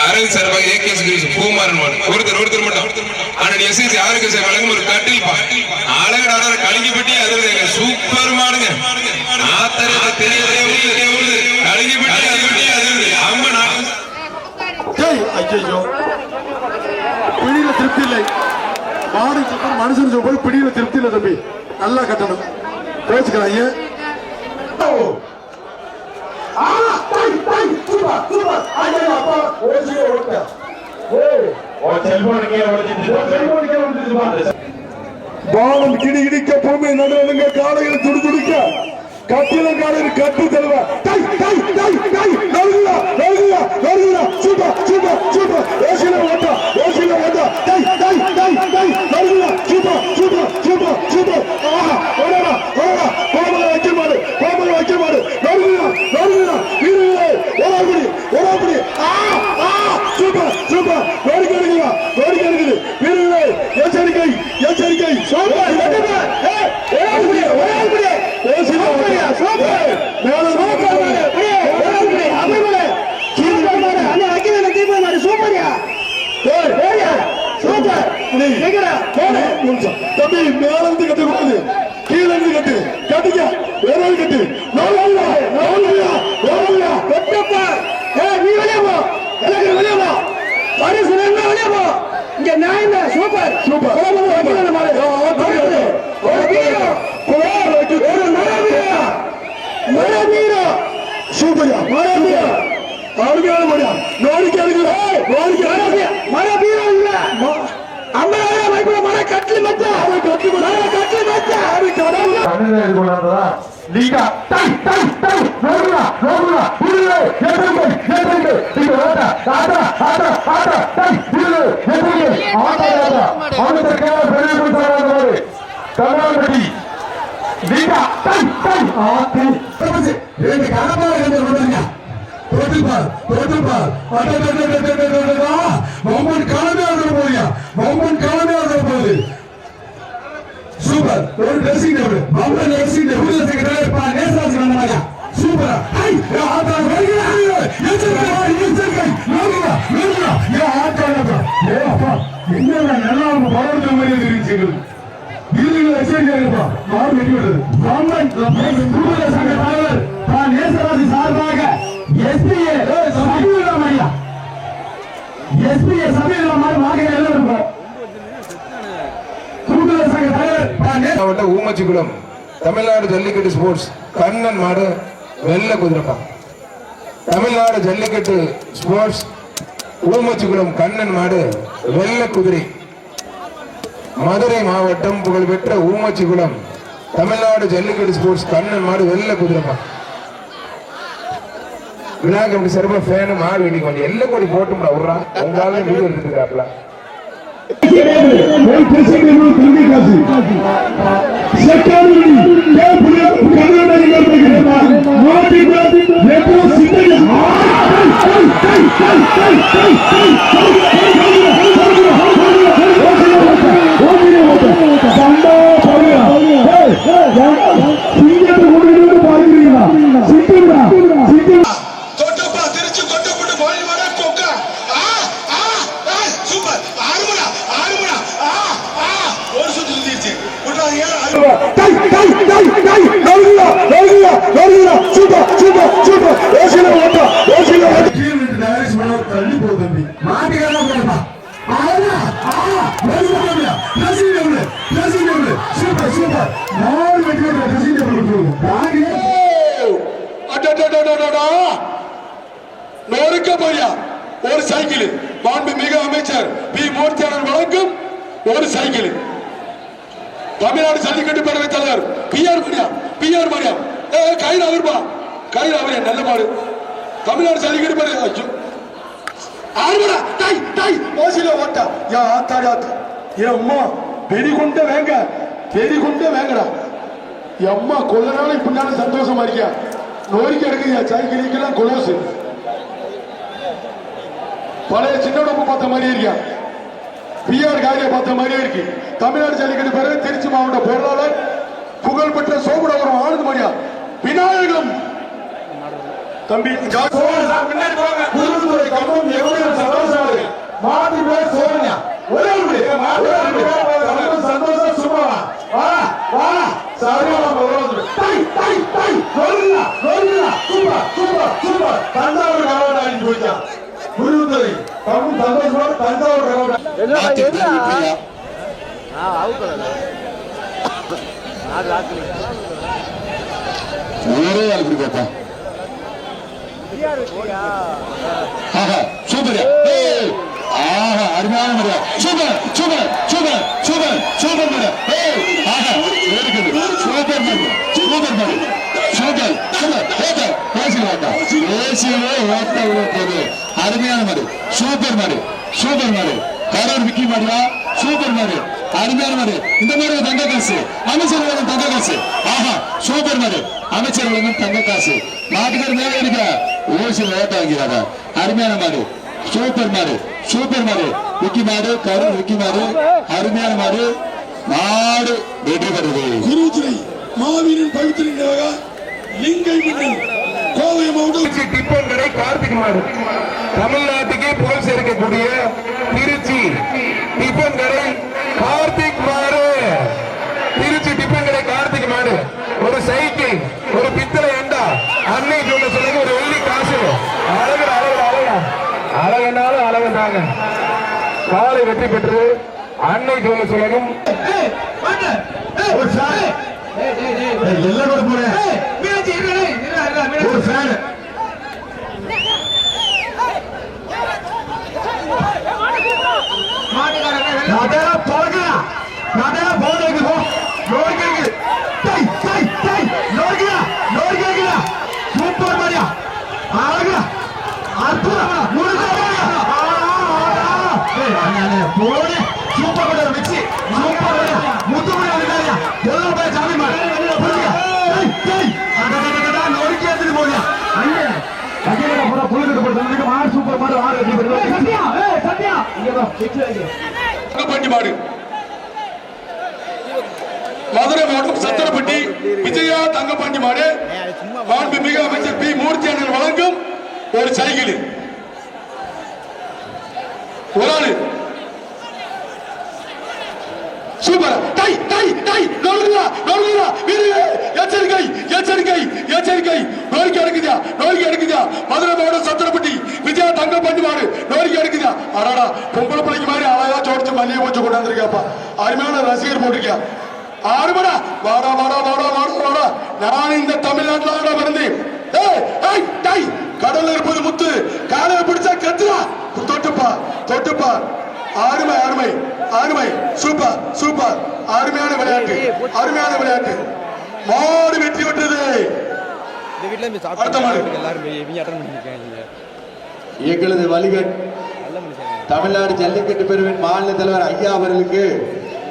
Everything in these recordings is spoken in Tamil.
அரவிந்த் சார்பாக ஏகேஎஸ் கிரீஸ் ஒருத்தர் ஒருத்தர் மட்டும். ஆனால் எஸ்எஸ்சி ஆரோக்கிய சேவை வழங்கும் ஒரு கட்டில் பா அழகட அழகா கலிங்கப்பட்டி அது சூப்பர் மாடுங்க ஆத்தரத்தை தெரியவே உழுது கலிங்கப்பட்டி அது அது அம்மன் ஆ- டேய் ஐயோ பிடியில திருப்தி இல்லை மாடு சொல்ற மனுஷன் சொல்றது பிடியில திருப்தி இல்லை தம்பி. நல்லா கட்டணும். பேச்சுக்கிறாங்க பாலம் கிடி இடிக்க பூமி நடுங்க காலையில் துடி துடிக்க கட்டில காலையில் கட்டு தருவ. டை டை டை டை நடுங்குடா நடுங்குடா நடுங்குடா சூப்பா சூப்பா சூப்பா ஓசில ஓட்டா ஓசில ஓட்டா டை டை டை டை நடுங்குடா சூப்பா சூப்பா சூப்பா சூப்பா ஆஹா ஓடடா ஓடடா கோமல வைக்க மாடு கோமல வைக்க மாடு நடுங்குடா நடுங்குடா வீரர்களே ஓடாபடி ஓடாபடி ஆ ஆ சூப்பா சூப்பா வேடிக்கை எடுக்குதா வேடிக்கை எடுக்குது வீரர்களே எச்சரிக்கை எச்சரிக்கை சூப்பா ஏய் ஓடாபடி ஓடாபடி ஓசில ஓட்டா சூப்பா மேல சூப்பா ஓடாபடி அமைமலே சூப்பா மாடு அந்த அக்கில தீப மாடு சூப்பரியா ஏய் ஏய் சூப்பர் எங்கடா போடு நிமிஷம் தம்பி மேல இருந்து கட்டு கூடாது கீழ இருந்து கட்டு கட்டுங்க வேற கட்டு நோயா நோயா நோயா கட்டப்பா ஏய் நீ வெளிய போ எல்லாரும் வெளிய போ பரிசு என்ன வெளிய போ இங்க நான் என்ன சூப்பர் சூப்பர் வைக்கல மாடு ஒரு முடியா நோடிக்கு எடுக்கல நோடிக்கு மரவீரா இல்ல. அம்மாவே மர கட்டில் மச்சா அவன் கட்டி மர கட்டில் மச்சா அவன் இது கொண்டாடுறதா லீகா டை டை டை நோடுடா நோடுடா புரியல எதிர்க்கு எதிர்க்கு. இது ஓட்ட ஆட்ட ஆட்ட ஆட்ட டை புரியல எதிர்க்கு. ஆட்ட ஆட்ட அவனுக்கு கேள பெரிய குடிச்சாங்க தமிழ்நாடு லீகா டை டை. ஆட்டி. ரெண்டு கணப்பாக இருந்து கொண்டாங்க பிரதிபால் தோற்றுப்பார் பொம்மன் காலமே போறியா பொம்மன் காலமே போகுது சூப்பர் ஒரு dressing table bumper dressing table secretary பா நேசாஸ் வந்தாங்க சூப்பர் ஐ ஆட்டா வருகிறாங்க எச்சரிக்கை எச்சரிக்கை நோக்குங்க நோக்குங்க ஏ ஆட்டா ஏ அப்பா என்ன நல்லா அவங்க பரவல் மாதிரி தெரிவிச்சுக்கிறது இதுல எச்சரிக்கை இருப்பா மாறு வெட்டி விடுறது கவர்மெண்ட் கூடுதல சங்க தலைவர் பா சார்பாக எஸ்பிஏ சமீபமாக வாங்க எல்லாம் இருக்கும் கூடுதல சங்க தலைவர் பா நேச மாவட்டம் ஊமச்சிக்குளம் தமிழ்நாடு ஜல்லிக்கட்டு ஸ்போர்ட்ஸ் கண்ணன் மாடு வெள்ள குதிரப்பா. தமிழ்நாடு ஜல்லிக்கட்டு ஸ்போர்ட்ஸ் ஊமச்சிக்குளம் கண்ணன் மாடு வெள்ள குதிரை. மதுரை மாவட்டம் புகழ்பெற்ற ஊமச்சிக்குளம் தமிழ்நாடு ஜல்லிக்கட்டு ஸ்போர்ட்ஸ் கண்ணன் மாடு வெள்ள குதிரப்பா. விநாயகம் கமிட்டி சார்பா ஃபேனு மாடு வெட்டி கொஞ்சம் எல்லாம் கொடி போட்டும்டா விட்றா உங்களால வீடு எடுத்துக்கிறாப்ல. இருக்காப்ல ஒரு பிரச்சனை தம்பி காசு டை டை டை டை நல்குடா நல்குடா நல்குடா சூப்பர் சூப்பர் சூப்பர். ஓசில ஓட்டா ஓசில ஓட்டா. கீழ நின்று டைரக்ட் பண்ண தள்ளி போ தம்பி. மாட்டிக்காத போடா ஆயா ஆ நல்குடா நல்குடா dressing table dressing table super super. நாலு வெட்டி விடுற ட்ரெஸ்ஸிங் டேபிள் போடுங்க பாடி அடடடடடடா நொறுக்க போறியா? ஒரு சைக்கிள் மாண்பு மிக அமைச்சர் பி மூர்த்தியாளர் வழங்கும் ஒரு சைக்கிள் தமிழ்நாடு ஜல்லிக்கட்டு பேரவை தலைவர் P R Maria P R Maria ஏ கயிறு அவர்பா கயிறு அவர் நல்ல மாடு தமிழ்நாடு ஜல்லிக்கட்டு பேரவை ஐயோ. டை டை ஓசில ஓட்டா. யா ஆத்தாடா ஆத்தா ஏ அம்மா பெரிய கொண்ட வேங்க. பெரிகுண்ட கொண்ட வேங்கடா. எம்மா அம்மா கொல்ல நாள் இப்படினால சந்தோஷமா இருக்கியா? நோய்க்கு எடுக்குறியா சைக்கிளிக்கெல்லாம் கொலோசு. பழைய சின்ன உடம்பு பார்த்த மாதிரி இருக்கியா? பிஆர் காரியை பார்த்த மாதிரியே இருக்கு. தமிழ்நாடு ஜல்லிக்கட்டு பேரு திருச்சி மாவட்ட பொருளாளர் புகழ்பெற்ற சோபுடவரம் ஆனந்த் மணியா. விநாயகம்! தம்பி கம்பம் எவ்வளவு சந்தோஷம் மாட்டு பேர் சோனியா ஒரே ஒரு ஒரே ஒரு ரொம்ப சந்தோஷம் சும்மா வா வா சரியான ஒரு டை டை டை நொறுங்கா நொறுங்கா சூப்பர் சூப்பர் சூப்பர் தஞ்சாவூர் கலவடா அடிச்சு போயிட்டான் குருத்துறை கம்பம் சந்தோஷமா தஞ்சாவூர் கலவடா ஒரே ஆள் இப்படி பார்ப்பா சூப்பர் ஆஹா அருமையான super super super super super ஆஹா இருக்குது சூப்பர் சூப்பர் சூப்பர் சூப்பர் ஓட்ட பேசி ஓட்ட அருமையான மாதிரி சூப்பர் மாதிரி சூப்பர் மாதிரி கரூர் விக்கி மாதிரியா சூப்பர் மாதிரி அருமையான மாதிரி இந்த மாதிரி ஒரு தங்க காசு. அமைச்சர் வழங்கும் தங்க காசு. ஆஹா சூப்பர் மாதிரி அமைச்சர் வழங்கும் தங்க காசு. நாட்டுக்கார் மேல இருக்க ஓசியில் ஓட்ட வாங்கிறாரா அருமையான மாடு. சூப்பர் மாடு. சூப்பர் மாடு. விக்கி மாடு கரூர் விக்கி மாடு. அருமையான மாடு. மாடு வெற்றி பெறுது குருஜிரை மாவீரன் பவித்திரனாக லிங்கை மன்னன் கோவை மாவட்டம். கடை கார்த்திக் மாடு. தமிழ்நாட்டுக்கே புகழ் சேர்க்கக்கூடிய திருச்சி டிப்பன் கடை கார்த்திக் மாடு திருச்சி டிப்பன் கடை கார்த்திக் மாடு. ஒரு சைக்கிள் ஒரு பித்தளை அண்டா அன்னை சொல்ல சொல்லுங்க ஒரு வெள்ளி காசு. அழகு அழகு அழகா அழகனாலும் அழகுனாங்க காலை வெற்றி பெற்று அன்னை சொல்ல சொல்லணும் ஒரு ஃபேன் எல்லாம் கூட போறேன். ஒரு ஃபேன் அதெல்லாம் பழகுறா அதெல்லாம் போதுக்கு போ நோய்க்கு டை டை டை நோய்க்குடா நோய்க்குடா சூப்பர் மாதிரியா அழகுடா போனே சூப்பர் மிக்சி சூப்பர் முத்து கூட இருக்காயா எல்லாம் போய் சாமி மாடு? புரியுதா டை டை அடடடடா நோய்க்கு எடுத்து போறியா அண்ணே. கட்டில பூரா புழுக்கிட்டு போடுறதுக்கு மாடு சூப்பர் மாடு ஆறு வெட்டி போடுறது சத்யா ஏய் சத்யா. இங்க வா பிக்சர் வைங்க தங்கப்பட்டி மாடு. மதுரை மாவட்டம் சத்திரப்பட்டி விஜயா தங்கப்பாண்டி மாடு. மாண்புமிகு அமைச்சர் பி. மூர்த்தி அண்ணன் வழங்கும் ஒரு சைக்கிள். ஒரு ஆளு. சூப்பர். டை டை டை. நொறுங்குதா நொறுங்குதா வீரர்களே எச்சரிக்கை எச்சரிக்கை எச்சரிக்கை. நோய்க்கு எடுக்குதா நோய்க்கு எடுக்குதா மதுரை மாவட்டம் சத்திரப்பட்டி. விஜயா தங்க மாடு நோய்க்கு எடுக்குதா அடாடா பொம்பளை பிள்ளைக்கு மாதிரி அழகா சோடிச்சு மல்லிகை பூச்சி கொண்டாந்துருக்காப்பா அருமையான ரசிகர் போட்டிருக்கியா. ஆறுமடா வாடா வாடா வாடா வாடா வாடா. நான் இந்த தமிழ்நாட்டில் ஆட பிறந்தேன் ஏய் ஏய் டை. கடல்ல இருப்பது முத்து. காலையில பிடிச்சா கத்துறா தொட்டுப்பா தொட்டுப்பா. அருமை அருமை அருமை சூப்பர் சூப்பர். அருமையான விளையாட்டு அருமையான விளையாட்டு. மாடு வெற்றி பெற்றது. எங்களது வழிகட் தமிழ்நாடு ஜல்லிக்கட்டு பிரிவின் மாநில தலைவர் ஐயா அவர்களுக்கு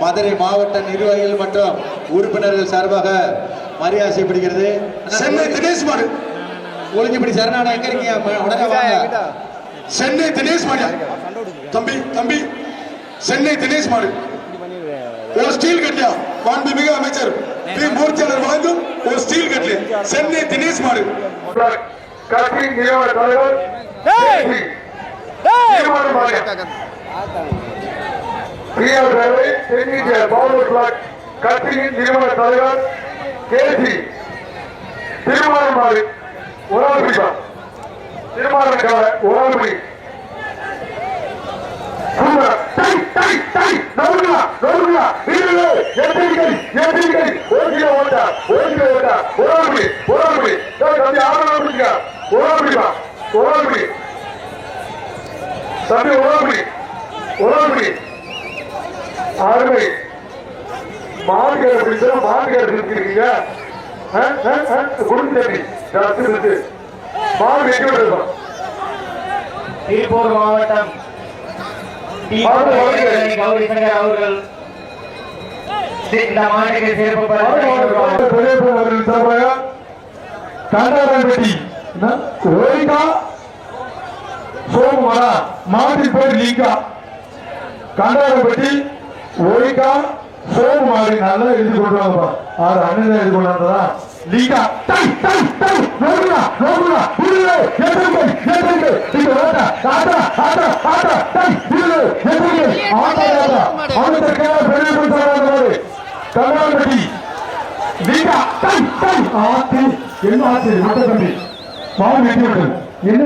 மதுரை மாவட்ட நிர்வாகிகள் மற்றும் உறுப்பினர்கள் சார்பாக மரியாதை செய்யப்படுகிறது. சென்னை தினேஷ் மாடு. ஒழுங்குபடி சரணாடா எங்க இருக்கீங்க? உடனே வாங்க. சென்னை தினேஷ் மாடு. தம்பி தம்பி. சென்னை தினேஷ் மாடு. ஒரு ஸ்டீல் கட்டியா? மாண்புமிகு அமைச்சர் பி. மூர்த்தியாளர் வழங்கும் ஒரு ஸ்டீல் கட்லி சென்னை தினேஷ் மாடு. கட்சியின் நிறுவன தலைவர் கட்சியின் நிறுவன தலைவர் கேசி திருமாவளமாறு உறவுபிடி உறவுபிடி அருமை மாடுகளை பிடிச்சா மாடுகளை இருக்கீங்க குடும்ப தம்பி ஜாஸ்தி இருக்கு மாடு எங்க விடுறோம் திருப்பூர் மாவட்டம். கௌரி சங்கர் அவர்கள். இந்த மாநில சிறப்பு கண்டாரம்பட்டி ரோஹிதா சோமவரா மாவட்டத்தில் பேர் லீகா கண்டாரப்பட்டி ஓடிக்கா சோப்பு மாதிரி நல்லா எழுதி கொண்டு ஆறு அண்ணன் எழுதி கொண்டு லீகா டை டை டை. நோடுடா நோடுடா உருளே எத்தனை எத்தனை இங்க ஓட்ட ஆட்டா ஆட்டா ஆட்டா டை உருளே எத்தனை ஆட்டா ஆட்டா அவனுக்கு கேள பெரிய புடிச்சாங்க மாதிரி கண்டாரப்பட்டி லீகா டை டை. ஆத்தி என்ன ஆச்சு மத்த தம்பி. பால் வெட்டி விட்டது. என்ன